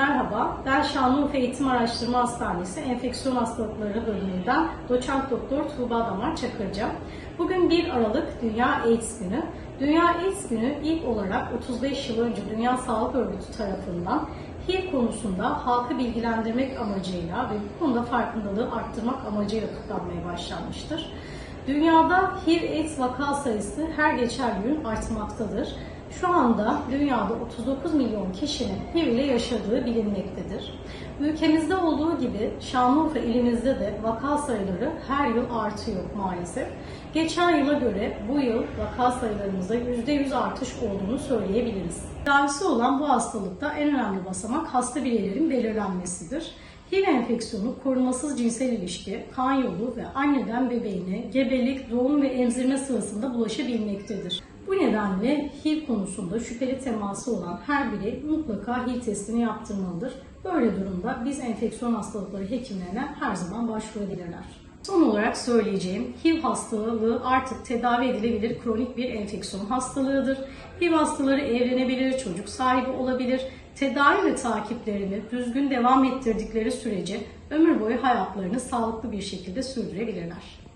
Merhaba, ben Şanlıurfa Eğitim Araştırma Hastanesi Enfeksiyon Hastalıkları bölümünden doçent doktor Tuğba Damar Çakırca. Bugün 1 Aralık Dünya AIDS Günü. Dünya AIDS Günü ilk olarak 35 yıl önce Dünya Sağlık Örgütü tarafından HIV konusunda halkı bilgilendirmek amacıyla ve bu konuda farkındalığı arttırmak amacıyla kutlanmaya başlanmıştır. Dünyada HIV-AIDS vaka sayısı her geçen gün artmaktadır. Şu anda dünyada 39 milyon kişinin HIV ile yaşadığı bilinmektedir. Ülkemizde olduğu gibi Şanlıurfa ilimizde de vaka sayıları her yıl artıyor maalesef. Geçen yıla göre bu yıl vaka sayılarımızda %100 artış olduğunu söyleyebiliriz. Tedavisi olan bu hastalıkta en önemli basamak hasta bireylerin belirlenmesidir. HIV enfeksiyonu korumasız cinsel ilişki, kan yolu ve anneden bebeğine gebelik, doğum ve emzirme sırasında bulaşabilmektedir. Bu nedenle HIV konusunda şüpheli teması olan her birey mutlaka HIV testini yaptırmalıdır. Böyle durumda biz enfeksiyon hastalıkları hekimlerine her zaman başvurabilirler. Son olarak söyleyeceğim, HIV hastalığı artık tedavi edilebilir kronik bir enfeksiyon hastalığıdır. HIV hastaları evlenebilir, çocuk sahibi olabilir. Tedavi ve takiplerini düzgün devam ettirdikleri sürece ömür boyu hayatlarını sağlıklı bir şekilde sürdürebilirler.